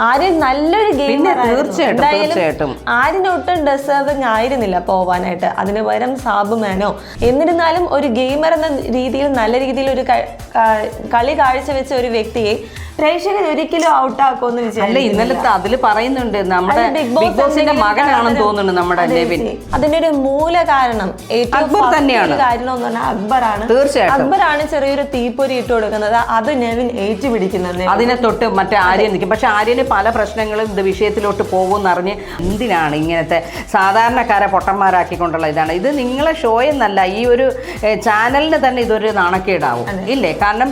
ആര്യൻ നല്ലൊരു പിന്നെ ഗെയിമർ തീർച്ചയായിട്ടും, തീർച്ചയായിട്ടും. ആര്യൻ ഒട്ടും ഡെസേർവിങ് ആയിരുന്നില്ല പോവാനായിട്ട്. അതിന് പകരം സാബുമാനോ എന്നിരുന്നാലും ഒരു ഗെയിമർ എന്ന രീതിയിൽ നല്ല രീതിയിൽ ഒരു ക- ക- കളി കാഴ്ചവെച്ച ഒരു വ്യക്തിയെ പ്രേക്ഷകർ ഒരിക്കലും ഔട്ടാക്കുമെന്ന് അല്ല ഇന്നലത്തെ അതിൽ പറയുന്നുണ്ട് നമ്മുടെ ബിഗ് ബോസിന്റെ മകനാണെന്ന് തോന്നുന്നു നമ്മുടെ നെവിൻ. അതിന്റെ ഒരു മൂല കാരണം അക്ബർ തന്നെയാണ്. കാരണം എന്ന് പറഞ്ഞാൽ അക്ബറാണ്. തീർച്ചയായിട്ടും. അക്ബറാണ് ചെറിയൊരു തീപ്പൊരി ഇട്ട് കൊടുക്കുന്നത്. അത് നെവിൻ ഏറ്റുപിടിക്കുന്നത്. അതിനെ തൊട്ട് മറ്റേ ആര്യൻ നിൽക്കും. പക്ഷെ ആര്യന് പല പ്രശ്നങ്ങളും ഇത് വിഷയത്തിലോട്ട് പോകുമെന്നറിഞ്ഞ് എന്തിനാണ് ഇങ്ങനത്തെ സാധാരണക്കാരെ പൊട്ടന്മാരാക്കിക്കൊണ്ടുള്ള ഇതാണ്. ഇത് നിങ്ങളെ ഷോ എന്നല്ല ഈ ഒരു ചാനലിന് തന്നെ ഇതൊരു നാണക്കേടാവും. ഇല്ലേ? കാരണം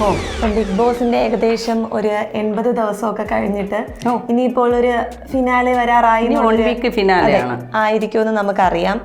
ഇപ്പം ബിഗ് ബോസിന്റെ ഏകദേശം ഒരു എൺപത് ദിവസമൊക്കെ കഴിഞ്ഞിട്ട് ഓ. ഇനിയിപ്പോൾ ഒരു ഫിനാലെ വരാറായി ആയിരിക്കുമെന്ന് നമുക്കറിയാം.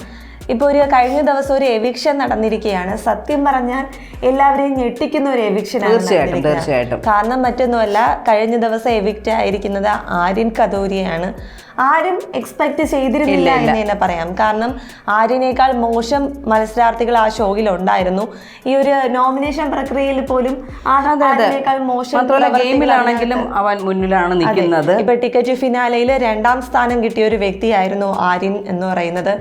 ഇപ്പോൾ ഒരു കഴിഞ്ഞ ദിവസം ഒരു എവിക്ഷൻ നടന്നിരിക്കുകയാണ്. സത്യം പറഞ്ഞാൽ എല്ലാവരെയും ഞെട്ടിക്കുന്ന ഒരു എവിക്ഷൻ തീർച്ചയായിട്ടും, തീർച്ചയായിട്ടും. കാരണം മറ്റൊന്നുമല്ല കഴിഞ്ഞ ദിവസം എവിക്റ്റ് ആയിരിക്കുന്നത് ആര്യൻ കദൂരിയാണ് ആരും എക്സ്പെക്ട് ചെയ്തിരുന്നില്ല എന്ന് തന്നെ പറയാം. കാരണം ആര്യനേക്കാൾ മോശം മത്സരാർത്ഥികൾ ആ ഷോയിൽ ഉണ്ടായിരുന്നു. ഈ ഒരു നോമിനേഷൻ പ്രക്രിയയിൽ പോലും ആര്യനേക്കാൾ മോശം ഗെയിമിലാണെങ്കിലും അവൻ മുന്നിലാണ് നിൽക്കുന്നത്. ഇപ്പൊ ടിക്കറ്റ് ഫിനാലയിൽ രണ്ടാം സ്ഥാനം കിട്ടിയ ഒരു വ്യക്തിയായിരുന്നു ആര്യൻ എന്ന് പറയുന്നത്.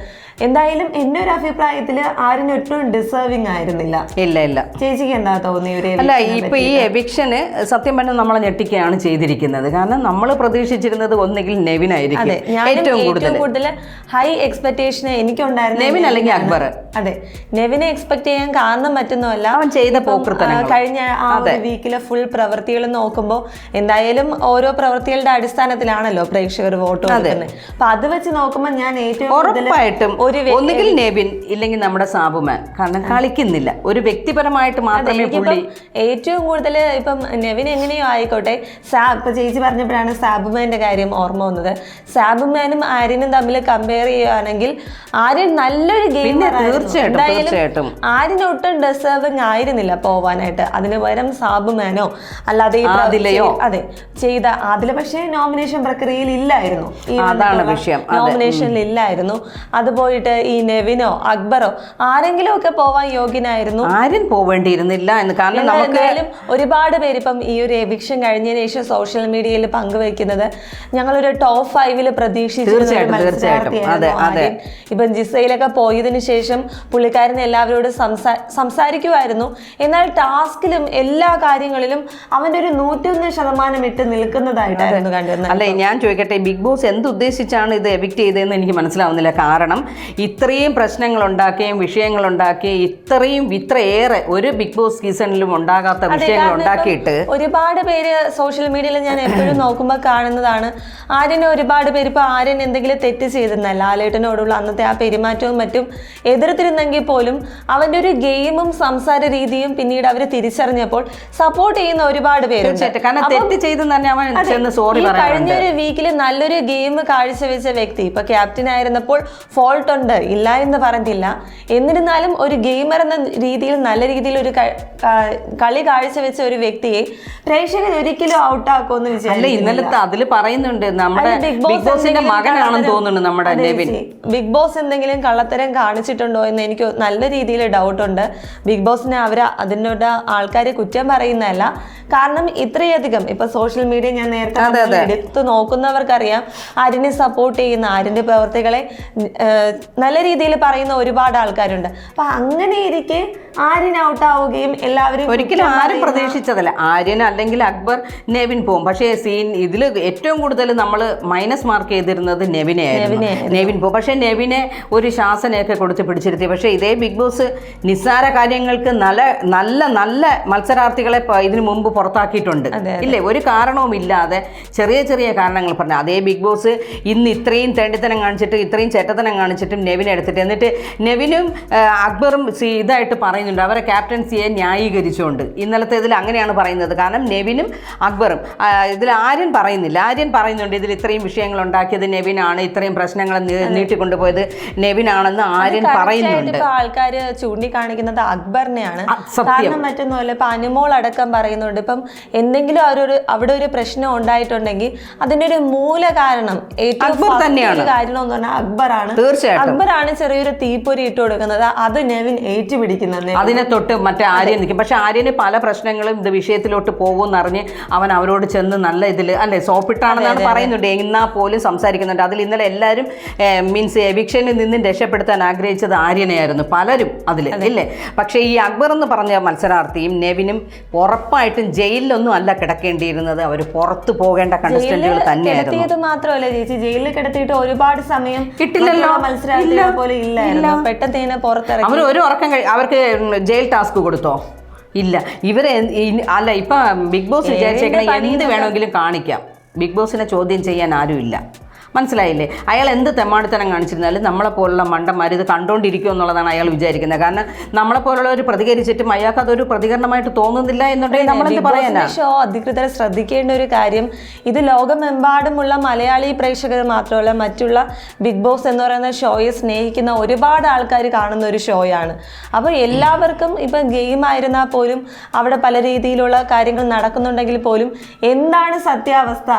എന്തായാലും എന്റെ ഒരു അഭിപ്രായത്തിൽ ആര്യൻ ഒട്ടും ഡിസേർവിംഗ് ആയിരുന്നില്ല. ഇല്ല ഇല്ല. ചേച്ചിക്ക് എന്താ തോന്നി അല്ല ഇപ്പൊ ഈ എവിക്ഷന് സത്യം പറഞ്ഞാൽ നമ്മളെ ഞെട്ടിക്കുകയാണ് ചെയ്തിരിക്കുന്നത്. കാരണം നമ്മൾ പ്രതീക്ഷിച്ചിരുന്നത് ഒന്നെങ്കിൽ നെവിനായിരിക്കും അതെ ഏറ്റവും കൂടുതൽ ഹൈ എക്സ്പെക്ടേഷൻ എനിക്കുണ്ടായിരുന്നു നെവിൻ അല്ലെങ്കിൽ അക്ബർ അതെ നെവിനെ എക്സ്പെക്ട് ചെയ്യാൻ കാരണം മറ്റൊന്നുമല്ല. അവൻ ചെയ്ത കഴിഞ്ഞ ആ ഒരു വീക്കിലെ ഫുൾ പ്രവൃത്തികൾ നോക്കുമ്പോൾ എന്തായാലും ഓരോ പ്രവൃത്തികളുടെ അടിസ്ഥാനത്തിലാണല്ലോ പ്രേക്ഷകർ വോട്ട് കൊടുക്കുന്നത്. അപ്പൊ അത് വെച്ച് നോക്കുമ്പോൾ ഞാൻ ഏറ്റവും ഉറപ്പായിട്ടും ഒരു ഒന്നുകിൽ നെവിൻ ഇല്ലെങ്കിൽ നമ്മുടെ സാബുമാൻ. കാരണം കളിക്കുന്നില്ല. ഒരു വ്യക്തിപരമായിട്ട് മാത്രമേ പുള്ളി ഏറ്റവും കൂടുതൽ ഇപ്പം നെവിൻ എങ്ങനെയോ ആയിക്കോട്ടെ സാ ഇപ്പൊ ചേച്ചി പറഞ്ഞപ്പോഴാണ് സാബുമാന്റെ കാര്യം ഓർമ്മ വന്നത്. സാബുമാനും ആര്യനും തമ്മിൽ കമ്പയർ ചെയ്യുകയാണെങ്കിൽ ആര്യൻ നല്ലൊരു ഗെയിം തീർച്ചയായിട്ടും. ആര്യൻ ഒട്ടും ഡെസേർവിംഗ് ആയിരുന്നില്ല പോവാനായിട്ട്. അതിന് പകരം സാബുമാനോ അല്ലാതെ അതെ ചെയ്ത അതിൽ പക്ഷേ നോമിനേഷൻ പ്രക്രിയയിൽ ഇല്ലായിരുന്നു. അതാണ് വിഷയം. നോമിനേഷനിൽ ഇല്ലായിരുന്നു. അത് പോയിട്ട് ഈ നെവിനോ അക്ബറോ ആരെങ്കിലും ഒക്കെ പോവാൻ യോഗ്യനായിരുന്നു. ആരും പോവേണ്ടിയിരുന്നില്ല എന്ന്. കാരണം എന്തായാലും ഒരുപാട് പേര് ഇപ്പം ഈ ഒരു എവിക്ഷൻ കഴിഞ്ഞതിന് ശേഷം സോഷ്യൽ മീഡിയയിൽ പങ്കുവെക്കുന്നത് ഞങ്ങളൊരു ടോപ്പ് ഫൈവിൽ പ്രതീക്ഷിച്ചിരുന്ന ഒരു തീർച്ചയായിട്ടും. ഇപ്പം ജിസയിലൊക്കെ പോയതിനു ശേഷം പുള്ളിക്കാരൻ എല്ലാവരോടും സംസാ സംസാരിക്കുമായിരുന്നു. എന്നാൽ ടാസ്കിലും എല്ലാ കാര്യങ്ങളിലും അവന്റെ ഒരു നൂറ്റൊന്ന് ശതമാനം ഇട്ട് നിൽക്കുന്നതായിട്ടായിരുന്നു കണ്ടിരുന്നത്. അല്ലെ ഞാൻ ചോദിക്കട്ടെ ബിഗ് ബോസ് എന്ത് ഉദ്ദേശിച്ചാണ് ഇത് എവിക്ട് ചെയ്തതെന്ന് എനിക്ക് മനസ്സിലാവുന്നില്ല. കാരണം ഇത്രയും പ്രശ്നങ്ങൾ ഉണ്ടാക്കുകയും വിഷയങ്ങൾ ഉണ്ടാക്കുകയും ഇത്രയും ഇത്രയേറെ ഒരു ബിഗ് ബോസ് സീസണിലും ഉണ്ടാകാത്ത വിഷയങ്ങൾ ഉണ്ടാക്കിയിട്ട് ഒരുപാട് പേര് സോഷ്യൽ മീഡിയയിൽ ഞാൻ എപ്പോഴും നോക്കുമ്പോൾ കാണുന്നതാണ്. ആര്യനെ ഒരുപാട് പേര് ഇപ്പോൾ ആര്യൻ എന്തെങ്കിലും തെറ്റ് ചെയ്തിരുന്ന ലാലേട്ടനോടുള്ള അന്നത്തെ ആ പെരുമാറ്റവും മറ്റും എതിർത്തിരുന്നെങ്കിൽ പോലും അവന്റെ ഒരു ഗെയിമും സംസാര രീതിയും പിന്നീട് അവർ തിരിച്ചറിഞ്ഞപ്പോൾ സപ്പോർട്ട് ചെയ്യുന്ന ഒരുപാട് പേരുണ്ട്. കഴിഞ്ഞൊരു വീക്കിൽ നല്ലൊരു ഗെയിം കാഴ്ചവെച്ച വ്യക്തി ഇപ്പൊ ക്യാപ്റ്റൻ ആയിരുന്നപ്പോൾ ഫോൾട്ട് ഉണ്ട് ഇല്ല എന്ന് പറഞ്ഞില്ല. എന്നിരുന്നാലും ഒരു ഗെയിമർ എന്ന രീതിയിൽ നല്ല രീതിയിൽ ഒരു കളി കാഴ്ചവെച്ച ഒരു വ്യക്തിയെ പ്രേക്ഷകർ ഒരിക്കലും ഔട്ടാക്കുമെന്ന് വിചാരിക്കുന്നില്ല. ഇന്നലത്തെ അതിൽ പറയുന്നുണ്ട് നമ്മുടെ ബിഗ് ബിഗ് ബോസിന്റെ മകനാണെന്ന് തോന്നുന്നു നമ്മുടെ നെവിൻ. ബിഗ് ബോസ് എന്തെങ്കിലും കള്ളത്തരം കാണിച്ചിട്ടുണ്ടോ എന്ന് എനിക്ക് നല്ല രീതിയിൽ ഡൗട്ട് ഉണ്ട്. ബിഗ് ബോസിനെ അവർ അതിനോട് ആൾക്കാരെ കുറ്റം പറയുന്നതല്ല. കാരണം ഇത്രയധികം ഇപ്പൊ സോഷ്യൽ മീഡിയ ഞാൻ നേരത്തെ എടുത്തു നോക്കുന്നവർക്കറിയാം. ആരിനെ സപ്പോർട്ട് ചെയ്യുന്ന ആരിന്റെ പ്രവർത്തികളെ നല്ല രീതിയിൽ പറയുന്ന ഒരുപാട് ആൾക്കാരുണ്ട്. അപ്പൊ അങ്ങനെ ഇരിക്കെ ആര്യൻ ഔട്ട് ആവുകയും എല്ലാവരും ഒരിക്കലും ആരും പ്രതീക്ഷിച്ചതല്ല. ആര്യൻ അല്ലെങ്കിൽ അക്ബർ നെവിൻ പോകും പക്ഷേ സീൻ ഇതിൽ ഏറ്റവും കൂടുതൽ നമ്മൾ മൈനസ് മാർക്ക് ചെയ്തിരുന്നത് നെവിനെ നെവിൻ പോ പക്ഷേ നെവിനെ ഒരു ശാസനയൊക്കെ കൊടുത്ത് പിടിച്ചിരുത്തി. പക്ഷേ ഇതേ ബിഗ് ബോസ് നിസ്സാര കാര്യങ്ങൾക്ക് നല്ല നല്ല നല്ല മത്സരാർത്ഥികളെ ഇതിനു മുമ്പ് പുറത്താക്കിയിട്ടുണ്ട്. ഇല്ലേ? ഒരു കാരണവും ഇല്ലാതെ ചെറിയ ചെറിയ കാരണങ്ങൾ പറഞ്ഞു. അതേ ബിഗ് ബോസ് ഇന്ന് ഇത്രയും തെണ്ടിത്തനം കാണിച്ചിട്ട് ഇത്രയും ചെറ്റത്തനം കാണിച്ചിട്ടും നെവിനെ എടുത്തിട്ട് എന്നിട്ട് നെവിനും അക്ബറും ഇതായിട്ട് പറയുന്നുണ്ട്. അവരെ ക്യാപ്റ്റൻസിയെ ന്യായീകരിച്ചുകൊണ്ട്. ഇന്നലത്തെ ഇതിൽ അങ്ങനെയാണ് പറയുന്നത്. കാരണം നെവിനും അക്ബറും ഇതിൽ ആര്യൻ പറയുന്നില്ല. ആര്യൻ പറയുന്നുണ്ട് ഇതിൽ ഇത്രയും വിഷയങ്ങൾ ഉണ്ടാക്കിയത് നെവിനാണ്. ഇത്രയും പ്രശ്നങ്ങൾ നീട്ടിക്കൊണ്ടുപോയത് നെവിനാണെന്ന് ആര്യൻ പറയുന്നുണ്ട്. ആൾക്കാർ ആൾക്കാര് ചൂണ്ടിക്കാണിക്കുന്നത് അക്ബറിനെയാണ്. കാരണം മറ്റൊന്നുമല്ല ഇപ്പൊ അനുമോൾ അടക്കം പറയുന്നുണ്ട്. ഇപ്പം എന്തെങ്കിലും അവരൊരു അവിടെ ഒരു പ്രശ്നം ഉണ്ടായിട്ടുണ്ടെങ്കിൽ അതിന്റെ ഒരു മൂല കാരണം ഏറ്റവും അക്ബർ തന്നെയാണ്. കാരണം എന്ന് പറഞ്ഞാൽ അക്ബറാണ്. തീർച്ചയായിട്ടും. അക്ബറാണ് ചെറിയൊരു തീപ്പൊരി ഇട്ട് കൊടുക്കുന്നത്. അത് നെവിൻ ഏറ്റുപിടിക്കുന്നത് അതിനെ തൊട്ട് മറ്റേ ആര്യൻ നിൽക്കും. പക്ഷെ ആര്യന് പല പ്രശ്നങ്ങളും ഇത് വിഷയത്തിലോട്ട് പോകുമെന്നറിഞ്ഞ് അവൻ അവരോട് ചെന്ന് നല്ല ഇതിൽ അല്ലെ സോപ്പിട്ടാണെന്നാണ് പറയുന്നുണ്ട്. എന്നാൽ പോലും സംസാരിക്കുന്നുണ്ട്. അതിൽ ഇന്നലെ എല്ലാവരും മീൻസ് എവിക്ഷനിൽ നിന്നും രക്ഷപ്പെടുത്താൻ ആഗ്രഹിച്ചത് ആര്യനെയായിരുന്നു. പലരും അതിൽ ഇല്ലേ? പക്ഷേ ഈ അക്ബർ എന്ന് പറഞ്ഞ മത്സരാർത്ഥിയും നെവിനും ഉറപ്പായിട്ടും ജയിലിലൊന്നും അല്ല കിടക്കേണ്ടിയിരുന്നത്. അവർ പുറത്തു പോകേണ്ട കണ്ടസ്റ്റന്റുകൾ തന്നെയായിരുന്നു. മാത്രമല്ല ചേച്ചി. ജയിലിൽ കിടത്തിയിട്ട് ഒരുപാട് സമയം കിട്ടില്ലല്ലോ. മത്സരാർത്ഥികളെ പോലെ ഇല്ലായിരുന്നു. പെട്ടെന്ന് പുറത്തിറങ്ങി അവർ ഒരു ഉറക്കം അവർക്ക് ജയിൽ ടാസ്ക് കൊടുത്തോ? ഇല്ല. ഇവരെ അല്ല ഇപ്പൊ ബിഗ് ബോസ് വിചാരിച്ചേക്കണ എന്ത് വേണമെങ്കിലും കാണിക്കാം. ബിഗ് ബോസിനെ ചോദ്യം ചെയ്യാൻ ആരുമില്ല. മനസ്സിലായില്ലേ? അയാൾ എന്ത് തെമ്മാടിത്തനം കാണിച്ചിരുന്നാലും നമ്മളെ പോലുള്ള മണ്ടന്മാർ ഇത് കണ്ടോണ്ടിരിക്കും എന്നുള്ളതാണ് അയാൾ വിചാരിക്കുന്നത്. കാരണം നമ്മളെ പോലുള്ളവർ പ്രതികരിച്ചിട്ടും അയാൾക്ക് അതൊരു പ്രതികരണമായിട്ട് തോന്നുന്നില്ല എന്നുണ്ടെങ്കിൽ നമ്മളെന്ത് പറയാനാ? ഷോ അധികൃതർ ശ്രദ്ധിക്കേണ്ട ഒരു കാര്യം ഇത് ലോകമെമ്പാടുമുള്ള മലയാളി പ്രേക്ഷകർ മാത്രമല്ല മറ്റുള്ള ബിഗ് ബോസ് എന്ന് പറയുന്ന ഷോയെ സ്നേഹിക്കുന്ന ഒരുപാട് ആൾക്കാർ കാണുന്ന ഒരു ഷോയാണ് അപ്പോൾ എല്ലാവർക്കും ഇപ്പം ഗെയിം ആയിരുന്നാൽ പോലും അവിടെ പല രീതിയിലുള്ള കാര്യങ്ങൾ നടക്കുന്നുണ്ടെങ്കിൽ പോലും എന്താണ് സത്യാവസ്ഥ?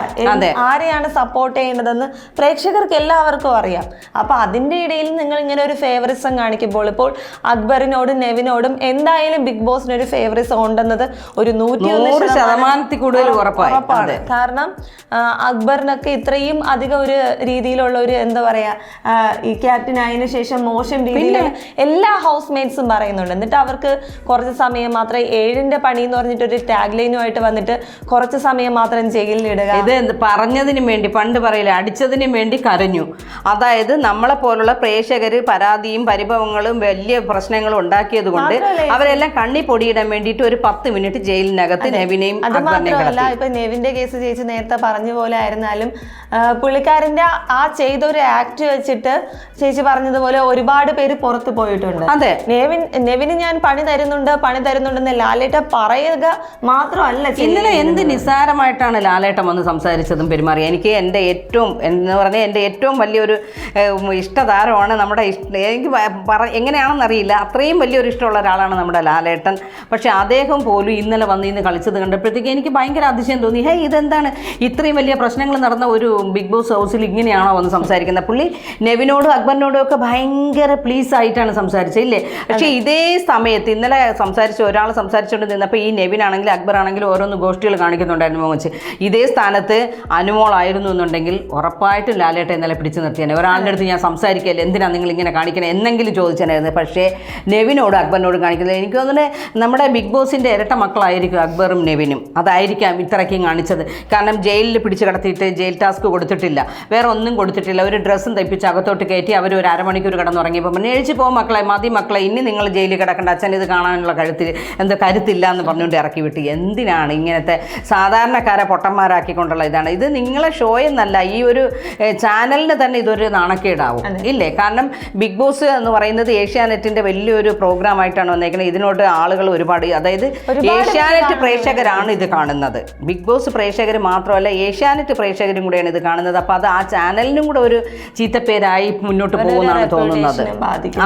ആരെയാണ് സപ്പോർട്ട് ചെയ്യേണ്ടതെന്ന് പ്രേക്ഷകർക്ക് എല്ലാവർക്കും അറിയാം. അപ്പോൾ അതിന്റെ ഇടയിൽ നിങ്ങൾ ഇങ്ങനെ ഒരു ഫേവറിസം കാണിക്കുമ്പോൾ ഇപ്പോൾ അക്ബറിനോടും നെവിനോടും എന്തായാലും ബിഗ് ബോസിന് ഒരു ഫേവറിസം ഉണ്ടെന്നത് ഒരു നൂറ്റി ഒന്ന് ശതമാനത്തിൽ കൂടുതൽ ഉറപ്പാണ്. കാരണം അക്ബറിനൊക്കെ ഇത്രയും അധികം ഒരു രീതിയിലുള്ള ഒരു എന്താ പറയാ ഈ ക്യാപ്റ്റൻ ആയതിനു ശേഷം മോശം രീതിയിൽ എല്ലാ ഹൗസ് മേറ്റ്സും പറയുന്നുണ്ട്. എന്നിട്ട് അവർക്ക് കുറച്ച് സമയം മാത്രം ഏഴിന്റെ പണി എന്ന് പറഞ്ഞിട്ട് ഒരു ടാഗ് ലൈനുമായിട്ട് വന്നിട്ട് കുറച്ച് സമയം മാത്രം ജയിലിൽ ഇടുക. ഇത് പറഞ്ഞതിന് വേണ്ടി പണ്ട് പറയില്ല അടിച്ചതിന് വേണ്ടി കരഞ്ഞു. അതായത് നമ്മളെ പോലുള്ള പ്രേക്ഷകർ പരാതിയും പരിഭവങ്ങളും വലിയ പ്രശ്നങ്ങളും ഉണ്ടാക്കിയത് കൊണ്ട് അവരെല്ലാം കണ്ണി പൊടിയിടാൻ വേണ്ടിയിട്ട് ഒരു പത്ത് മിനിറ്റ് ജയിലിനകത്ത് നെവിനെയും അത് മാത്രമല്ല ഇപ്പൊ നെവിന്റെ കേസ് ചേച്ചി നേരത്തെ പറഞ്ഞ പോലെ ആയിരുന്നാലും പുള്ളിക്കാരന്റെ ആ ചെയ്ത ഒരു ആക്ട് വെച്ചിട്ട് ചേച്ചി പറഞ്ഞതുപോലെ ഒരുപാട് പേര് പുറത്തു പോയിട്ടുണ്ട്. അതെ. നെവിൻ നെവിന് ഞാൻ പണി തരുന്നുണ്ട് പണി തരുന്നുണ്ടെന്ന് ലാലേട്ട പറയുക മാത്രമല്ല. ഇന്നലെ എന്ത് നിസ്സാരമായിട്ടാണ് ലാലേട്ടൻ വന്ന് സംസാരിച്ചതും പെരുമാറി എനിക്ക് എന്റെ ഏറ്റവും എന്ന് പറഞ്ഞാൽ എന്റെ ഏറ്റവും വലിയൊരു ഇഷ്ടതാരമാണ് നമ്മുടെ ഇഷ്ട എനിക്ക് പറ എങ്ങനെയാണെന്നറിയില്ല. അത്രയും വലിയൊരു ഇഷ്ടമുള്ള ഒരാളാണ് നമ്മുടെ ലാലേട്ടൻ. പക്ഷേ അദ്ദേഹം പോലും ഇന്നലെ വന്ന് ഇന്ന് കളിച്ചത് കണ്ടപ്പോഴത്തേക്ക് എനിക്ക് ഭയങ്കര അതിശയം തോന്നി. ഹേ ഇതെന്താണ്? ഇത്രയും വലിയ പ്രശ്നങ്ങൾ നടന്ന ഒരു ബിഗ് ബോസ് ഹൗസിൽ ഇങ്ങനെയാണോ വന്ന് സംസാരിക്കുന്നത്? പുള്ളി നെവിനോടും അക്ബറിനോടും ഒക്കെ ഭയങ്കര പ്ലീസ് ആയിട്ടാണ് സംസാരിച്ചത് ഇല്ലേ? പക്ഷേ ഇതേ സമയത്ത് ഇന്നലെ സംസാരിച്ച ഒരാൾ സംസാരിച്ചുകൊണ്ട് നിന്നപ്പോൾ ഈ നെവിൻ ആണെങ്കിൽ അക്ബർ ആണെങ്കിലും ഓരോന്ന് ഗോഷ്ഠികൾ കാണിക്കുന്നുണ്ടായിരുന്നു മോഹൻച്ച് ഇതേ സ്ഥാനത്ത് അനുമോളായിരുന്നു എന്നുണ്ടെങ്കിൽ ഉറപ്പായിട്ടും ലാലേട്ട ഇന്നലെ പിടിച്ചു നിർത്തിയാണ് ഒരാളുടെ അടുത്ത് ഞാൻ സംസാരിക്കല്ലേ? എന്തിനാണ് നിങ്ങൾ ഇങ്ങനെ കാണിക്കണേ? എന്നെങ്കിലും ചോദിച്ചായിരുന്നു പക്ഷേ നെവിനോട് അക്ബറിനോട് കാണിക്കുന്നത് എനിക്ക് തോന്നുന്നത് നമ്മുടെ ബിഗ് ബോസിന്റെ ഇരട്ട മക്കളായിരിക്കും അക്ബറും നെവിനും. അതായിരിക്കാം ഇത്രയ്ക്കും കാണിച്ചത്. കാരണം ജയിലിൽ പിടിച്ച് കടത്തിയിട്ട് ജയിൽ ടാസ്ക് കൊടുത്തിട്ടില്ല. വേറെ ഒന്നും കൊടുത്തിട്ടില്ല. ഒരു ഡ്രസ്സും തയ്പ്പിച്ച് അകത്തോട്ട് കയറ്റി അവർ ഒരു അരമണിക്കൂർ കിടന്നുറങ്ങിയപ്പോൾ പിന്നെ എഴുതി പോകും മക്കളെ മതി മക്കളെ. ഇനി നിങ്ങൾ ജയിലിൽ കിടക്കേണ്ട. അച്ഛൻ ഇത് കാണാനുള്ള കഴുത്തിൽ എന്താ കരുത്തില്ല എന്ന് പറഞ്ഞുകൊണ്ട് ഇറക്കി വിട്ട്. എന്തിനാണ് ഇങ്ങനത്തെ സാധാരണക്കാരെ പൊട്ടന്മാരാക്കിക്കൊണ്ടുള്ള ഇതാണ്. ഇത് നിങ്ങളെ ഷോ എന്നല്ല. ഈ ഒരു ചാനലിന് തന്നെ ഇതൊരു നാണക്കേടാവും. ഇല്ലേ? കാരണം ബിഗ് ബോസ് എന്ന് പറയുന്നത് ഏഷ്യാനെറ്റിന്റെ വലിയൊരു പ്രോഗ്രാം ആയിട്ടാണ് വന്നേക്കുന്നത്. ഇതിനോട് ആളുകൾ ഒരുപാട് അതായത് ഏഷ്യാനെറ്റ് പ്രേക്ഷകരാണ് ഇത് കാണുന്നത്. ബിഗ് ബോസ് പ്രേക്ഷകർ മാത്രമല്ല ഏഷ്യാനെറ്റ് പ്രേക്ഷകരും കൂടെയാണ് ഇത് കാണുന്നത്. അപ്പോൾ അത് ആ ചാനലിനും കൂടെ ഒരു ചീത്തപ്പേരായി മുന്നോട്ട് പോകുമെന്നാണ് തോന്നുന്നത്.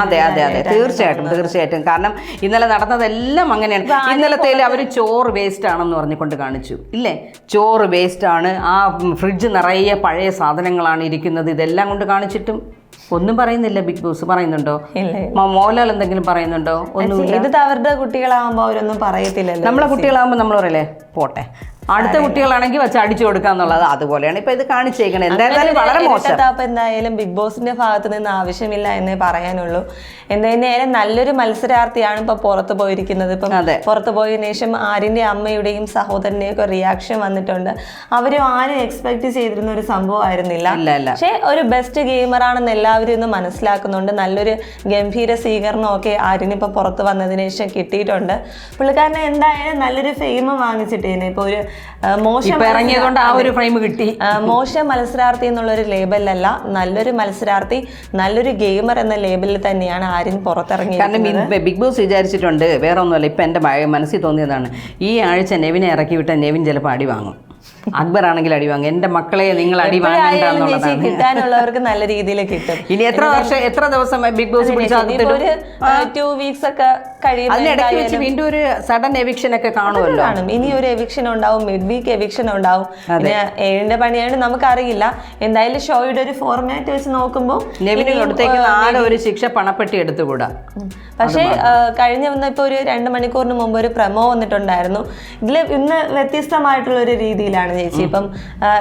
അതെ അതെ അതെ. തീർച്ചയായിട്ടും തീർച്ചയായിട്ടും. കാരണം ഇന്നലെ നടന്നതെല്ലാം അങ്ങനെയാണ്. ഇന്നലത്തെ അവർ ചോറ് വേസ്റ്റ് ആണെന്ന് പറഞ്ഞുകൊണ്ട് കാണിച്ചു. ഇല്ലേ? ചോറ് വേസ്റ്റ് ആണ്. ആ ഫ്രിഡ്ജ് നിറയെ പഴയ സാധനങ്ങളാണ് ഇരിക്കുന്നത്. ഇതെല്ലാം കൊണ്ട് കാണിച്ചിട്ടും ഒന്നും പറയുന്നില്ല. ബിഗ് ബോസ് പറയുന്നുണ്ടോ? ഇല്ല മോ- മോഹൻലാൽ എന്തെങ്കിലും പറയുന്നുണ്ടോ? ഒന്നും ഇത് അവരുടെ കുട്ടികളാവുമ്പോ അവരൊന്നും പറയത്തില്ല നമ്മളെ കുട്ടികളാകുമ്പോൾ നമ്മൾ പറയല്ലേ? പോട്ടെ. അടുത്ത കുട്ടികളാണെങ്കിൽ വെച്ച് അടിച്ചു കൊടുക്കുക എന്നുള്ളത് അതുപോലെയാണ് ഇപ്പൊ ഇത് കാണിച്ചേക്കണത് എന്തായാലും വളരെ മോശം. എന്തായാലും ബിഗ് ബോസിന്റെ ഭാഗത്ത് നിന്ന് ആവശ്യമില്ല എന്നേ പറയാനുള്ളൂ. എന്തായാലും നല്ലൊരു മത്സരാർത്ഥിയാണ് ഇപ്പൊ പുറത്തു പോയിരിക്കുന്നത്. ഇപ്പം. പുറത്തു പോയതിനു ശേഷം ആരിന്റെ അമ്മയുടെയും സഹോദരന്റെയും ഒക്കെ റിയാക്ഷൻ വന്നിട്ടുണ്ട്. അവരും ആരും എക്സ്പെക്ട് ചെയ്തിരുന്ന ഒരു സംഭവം ആയിരുന്നില്ല പക്ഷേ ഒരു ബെസ്റ്റ് ഗെയിമർ ആണെന്ന് എല്ലാവരും ഇന്ന് മനസ്സിലാക്കുന്നുണ്ട്. നല്ലൊരു ഗംഭീര സ്വീകരണമൊക്കെ ഇപ്പൊ പുറത്ത് വന്നതിന് ശേഷം കിട്ടിയിട്ടുണ്ട്. പുള്ളിക്കാരനെ എന്തായാലും നല്ലൊരു ഫെയിം വാങ്ങിച്ചിട്ടേനെ. ഇപ്പൊ ഒരു മോശം ഇറങ്ങിയതുകൊണ്ട് ആ ഒരു ഫ്രെയിം കിട്ടി. മോശം മത്സരാർത്ഥി എന്നുള്ളൊരു ലേബലല്ല നല്ലൊരു മത്സരാർത്ഥി നല്ലൊരു ഗെയിമർ എന്ന ലേബലിൽ തന്നെയാണ് ആര്യൻ പുറത്തിറങ്ങിയത് കാരണം ബിഗ് ബോസ് വിചാരിച്ചിട്ടുണ്ട് വേറെ ഒന്നുമല്ല ഇപ്പം എന്റെ മനസ്സിൽ തോന്നിയതാണ് ഈ ആഴ്ച നെവിനെ ഇറക്കി വിട്ട നെവിൻ ചിലപ്പോൾ അടി വാങ്ങും. അക്ബർ ആണെങ്കിൽ അടി വാങ്ങും. എന്റെ മക്കളെ നിങ്ങൾ അടി വാങ്ങണ്ട എപ്പോഴായാലും കിട്ടാനുള്ളവർക്ക് നല്ല രീതിയിൽ കിട്ടും. ഇനി എത്ര വർഷം എത്ര ദിവസം ബിഗ് ബോസ് ഒരു ടു വീക്സ് ഒക്കെ അതിനിടയ്ക്ക് വെച്ച് വീണ്ടും ഒരു സഡൻ എവിക്ഷൻ ഒക്കെ കാണുമല്ലോ. ഇനി ഒരു എവിക്ഷൻ ഉണ്ടാവും മിഡ് വീക്ക് എവിക്ഷൻ ഉണ്ടാവും പിന്നെ ഏഴിന്റെ പണിയായിട്ട് നമുക്കറിയില്ല. എന്തായാലും ഷോയുടെ ഒരു ഫോർമാറ്റ് വെച്ച് നോക്കുമ്പോൾ നെവിന് കൊടുത്തേക്കുന്ന ആടെ ഒരു ശിക്ഷ പണപ്പെട്ടി എടുത്തുകൂടാ. പക്ഷേ കഴിഞ്ഞ വന്ന ഇപ്പോൾ ഒരു രണ്ട് മണിക്കൂറിന് മുമ്പ് ഒരു പ്രമോ വന്നിട്ടുണ്ടായിരുന്നു. ഇതിൽ ഇന്ന് വ്യത്യസ്തമായിട്ടുള്ള ഒരു രീതിയിലാണ് ചേച്ചി. ഇപ്പം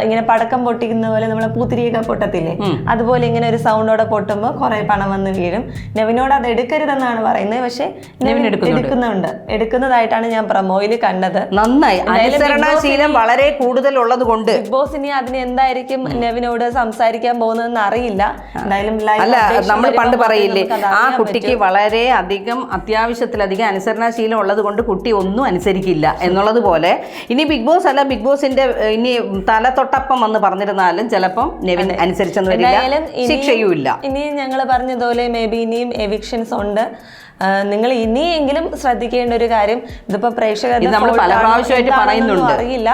ഇങ്ങനെ പടക്കം പൊട്ടിക്കുന്ന പോലെ നമ്മളെ പൂത്തിരിയൊക്കെ പൊട്ടത്തില്ലേ? അതുപോലെ ഇങ്ങനെ ഒരു സൗണ്ടോടെ പൊട്ടുമ്പോൾ കുറെ പണം വന്ന് വീഴും. നെവിനോട് അത് എടുക്കരുതെന്നാണ് പറയുന്നത്. പക്ഷേ എടുക്കുന്നുണ്ട്. എടുക്കുന്നതായിട്ടാണ് ഞാൻ പ്രമോയിൽ കണ്ടത്. നന്നായി. അനുസരണശീലം വളരെ കൂടുതൽ ഉള്ളത് കൊണ്ട്. ബിഗ് ബോസ് ഇനി അതിന് എന്തായിരിക്കും നെവിനോട് സംസാരിക്കാൻ പോകുന്നതെന്ന് അറിയില്ല. എന്തായാലും അല്ല നമ്മൾ പണ്ട് പറയില്ലേ ആ കുട്ടിക്ക് വളരെ അധികം അത്യാവശ്യത്തിലധികം അനുസരണശീലം ഉള്ളത് കൊണ്ട് കുട്ടി ഒന്നും അനുസരിക്കില്ല എന്നുള്ളത് പോലെ. ഇനി ബിഗ് ബോസ് അല്ല ബിഗ് ബോസിന്റെ ഇനി തല തൊട്ടപ്പം വന്ന് പറഞ്ഞിരുന്നാലും ചിലപ്പം നെവിൻ അനുസരിച്ചെന്ന് വരില്ല. ശിക്ഷയുമില്ല. ഇനി ഞങ്ങൾ പറഞ്ഞതുപോലെ മേ ബി ഇനിയും എവിക്ഷൻസ് ഉണ്ട്. നിങ്ങൾ ഇനിയെങ്കിലും ശ്രദ്ധിക്കേണ്ട ഒരു കാര്യം ഇതിപ്പോ പ്രേക്ഷകർ. അറിയില്ല.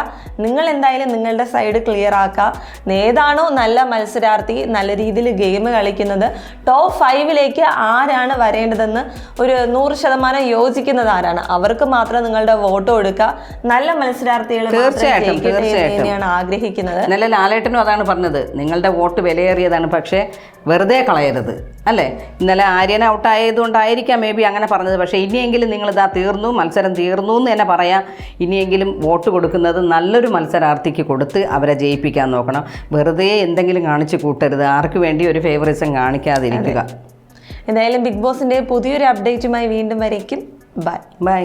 നിങ്ങൾ എന്തായാലും നിങ്ങളുടെ സൈഡ് ക്ലിയർ ആക്കുക ഏതാണോ നല്ല മത്സരാർത്ഥി നല്ല രീതിയിൽ ഗെയിം കളിക്കുന്നത്. ടോപ്പ് ഫൈവിലേക്ക് ആരാണ് വരേണ്ടതെന്ന് ഒരു നൂറ് ശതമാനം യോജിക്കുന്നത് ആരാണ്? അവർക്ക് മാത്രം നിങ്ങളുടെ വോട്ട് കൊടുക്കുക നല്ല മത്സരാർത്ഥികൾ തീർച്ചയായിട്ടും, തീർച്ചയായിട്ടും. ആഗ്രഹിക്കുന്നത്. നല്ല ലാലേട്ടനും അതാണ് പറഞ്ഞത്. നിങ്ങളുടെ വോട്ട് വിലയേറിയതാണ്. പക്ഷേ വെറുതെ കളയരുത് അല്ലേ? ഇന്നലെ ആര്യൻ ഔട്ട് കൊണ്ടായിരിക്കാം മേ ബി അങ്ങനെ പറഞ്ഞത്. പക്ഷേ ഇനിയെങ്കിലും നിങ്ങൾ ഇതാ തീർന്നു മത്സരം തീർന്നു എന്ന് തന്നെ പറയാം. ഇനിയെങ്കിലും വോട്ട് കൊടുക്കുന്നത് നല്ലൊരു മത്സരാർത്ഥിക്ക് കൊടുത്ത് അവരെ ജയിപ്പിക്കാൻ നോക്കണം. വെറുതെ എന്തെങ്കിലും കാണിച്ചു കൂട്ടരുത്. ആർക്ക് വേണ്ടി ഒരു ഫേവറിസം കാണിക്കാതിരിക്കുക. എന്തായാലും ബിഗ് ബോസിന്റെ പുതിയൊരു അപ്ഡേറ്റുമായി വീണ്ടും വരയ്ക്കും. Bye bye